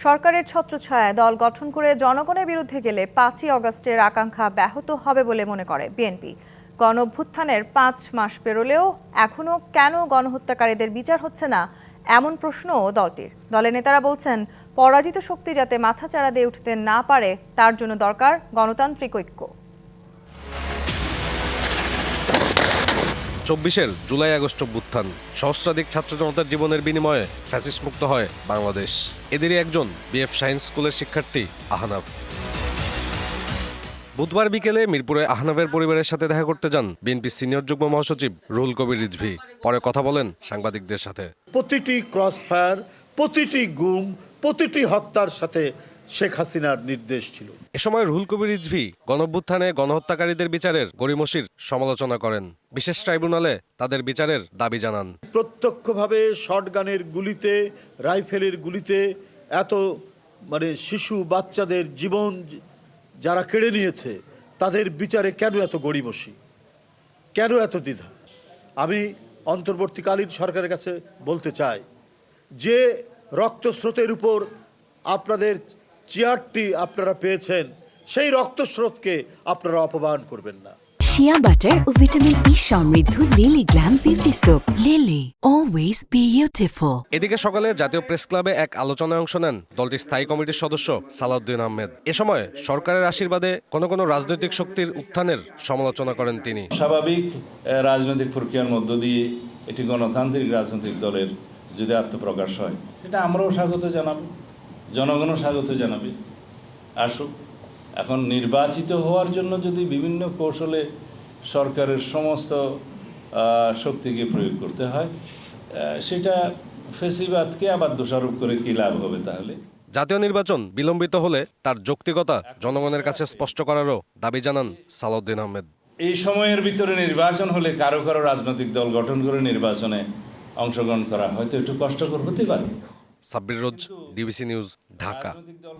সরকারের ছত্রছায়া দল গঠন করে জনগণের বিরুদ্ধে গেলে পাঁচই অগস্টের আকাঙ্ক্ষা ব্যাহত হবে বলে মনে করে বিএনপি। গণ অভ্যুত্থানের পাঁচ মাস পেরোলেও এখনও কেন গণহত্যাকারীদের বিচার হচ্ছে না, এমন প্রশ্নও দলটির। দলের নেতারা বলছেন, পরাজিত শক্তি যাতে মাথাচাড়া দিয়ে উঠতে না পারে, তার জন্য দরকার গণতান্ত্রিক ঐক্য। চব্বিশের জুলাই আগস্ট অভ্যুত্থান। সহস্রাধিক ছাত্র জনতার জীবনের বিনিময়ে ফ্যাসিস মুক্ত হয় বাংলাদেশ। এদেরই একজন বিএফ সায়েন্স স্কুলের শিক্ষার্থী আহনাফ। বুধবার বিকেলে মিরপুরে আহনাফের পরিবারের সাথে দেখা করতে যান বিএনপি সিনিয়র যুগ্ম মহাসচিব রুহুল কবির রিজভি। পরে কথা বলেন সাংবাদিকদের সাথে। প্রতিটি ক্রস ফায়ার প্রতিটি গুম, প্রতিটি হত্যার সাথে শেখ হাসিনার নির্দেশ ছিল। এ সময় রুহুল কবির রিজভি গণঅভ্যুত্থানে গণহত্যাকারীদের বিচারের গরিমসির সমালোচনা করেন। বিশেষ ট্রাইব্যুনালে তাদের বিচারের দাবি জানান। প্রত্যক্ষভাবে শটগানের গুলিতে রাইফেলের গুলিতে এত মানে শিশু বাচ্চাদের জীবন যারা কেড়ে নিয়েছে তাদের বিচারে কেন এত গড়িমসি? কেন এত দ্বিধা? আমি অন্তর্বর্তীকালীন সরকারের কাছে বলতে চাই যে রক্তস্রোতের উপর আপনাদের চেয়ারটি আপনারা পেয়েছেন সেই রক্তস্রোতকে আপনারা অপমান করবেন না। শিয়া বাটার ও ভিটামিন ই সমৃদ্ধ Lily glam beauty soap Lily always beautiful এদিকে সকালে জাতীয় প্রেস ক্লাবে এক আলোচনায় অংশ নেন দলটির স্থায়ী কমিটির সদস্য সালাউদ্দিন আহমেদ। এ সময় সরকারের আশীর্বাদে কোনো কোনো রাজনৈতিক শক্তির উত্থানের সমালোচনা করেন তিনি। স্বাভাবিক আহ, রাজনৈতিক প্রক্রিয়ার মধ্য দিয়ে এটি গণতান্ত্রিক রাজনৈতিক দলের যদি আত্মপ্রকাশ হয় সেটা আমরাও স্বাগত জানাব। জনগণও স্বাগত জানাবে। আসুক এখন নির্বাচিত হওয়ার জন্য যদি বিভিন্ন কৌশলে সরকারের সমস্ত শক্তিকে প্রয়োগ করতে হয় সেটা ফেসিবাদকে আবার দোষারোপ করে কী লাভ হবে তাহলে? জাতীয় নির্বাচন বিলম্বিত হলে তার যৌক্তিকতা জনগণের কাছে স্পষ্ট করারও দাবি জানান সালাউদ্দিন আহমেদ। এই সময়ের ভিতরে নির্বাচন হলে কারও কারও রাজনৈতিক দল গঠন করে নির্বাচনে অংশগ্রহণ করা হয়তো একটু কষ্টকর হতে পারে। সাব্বির রোজ ডিবিসি নিউজ ঢাকা রাজনৈতিক দল